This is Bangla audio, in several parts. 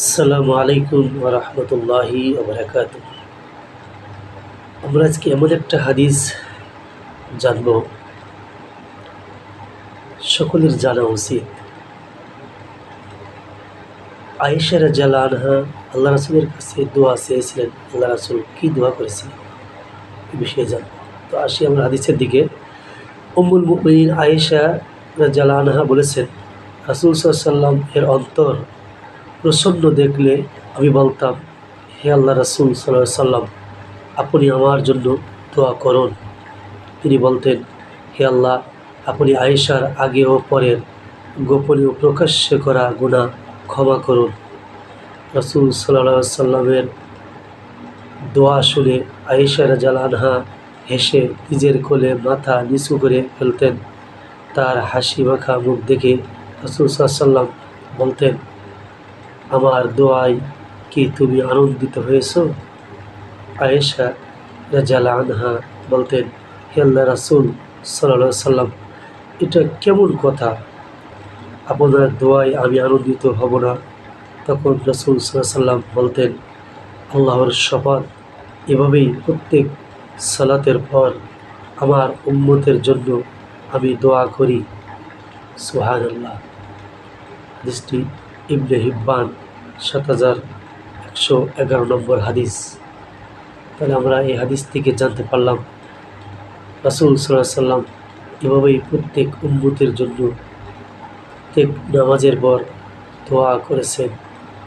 আসসালামু আলাইকুম রহমতুল্লাহি আবরাকাত আমরা আজকে এমন একটা হাদিস জানব। সকলের জানা উচিত। আয়েশা রাজ্জাল আনহা আল্লাহ রাসুলের কাছে দোয়া চেয়েছিলেন, আল্লাহ রাসুল কী দোয়া করেছিলেন এ বিষয়ে জানব। তো আসি আমরা হাদিসের দিকে। উম্মুল মুমিন আয়েশা রাজ্জাল আনহা বলেছেন, রাসুল সাল্লাম এর অন্তর প্রসন্ন দেখলে আমি বলতাম, হে আল্লাহ রাসুল সাল্লাহ সাল্লাম, আপনি আমার জন্য দোয়া করুন। তিনি বলতেন, হে আল্লাহ, আপনি আয়েশার আগে ও পরের গোপনীয় প্রকাশ্যে করা গুণা ক্ষমা করুন। রাসুল সাল্লাহ সাল্লামের দোয়া শুনে আয়েশা রাজাল আনহা হেসে নিজের কোলে মাথা নিচু করে ফেলতেন। তার হাসি মাখা মুখ দেখে রাসুল সাল্লাম বলতেন আমার দোয়ায় কি তুমি আনন্দিত হয়েছ? আয়েশা রাজাল আনহা বলতেন, হে আল্লাহ রাসুল সাল্লা সাল্লাম এটা কেমন কথা? আপনার দোয়ায় আমি আনন্দিত হব না। তখন রসুল সাল্লাম বলতেন, আল্লাহর শপথ এভাবেই প্রত্যেক সালাতের পর আমার উম্মতের জন্য আমি দোয়া করি। সুহান আল্লাহ হাদিসটি ইবনে হিব্বান, সাত হাজার একশো এগারো নম্বর হাদিস। তাহলে আমরা এই হাদিস থেকে জানতে পারলাম, রাসুল সাল্লাহ সাল্লাম এভাবেই প্রত্যেক উম্মতের জন্য প্রত্যেক নামাজের পর দোয়া করেছেন।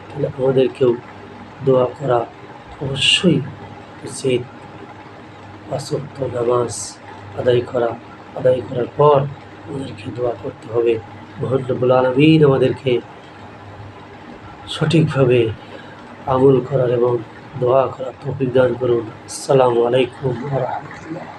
তাহলে আমাদেরকেও দোয়া করা অবশ্যই উচিত। পাঁচক্ত নামাজ আদায় করা, আদায় করার পর আমাদেরকে দোয়া করতে হবে। মোহাম্মবুল আলমিন আমাদেরকে সঠিকভাবে আমল করার এবং দোয়া করার তৌফিক দান করুন। আসসালামু আলাইকুম রহমতুল্লাহ।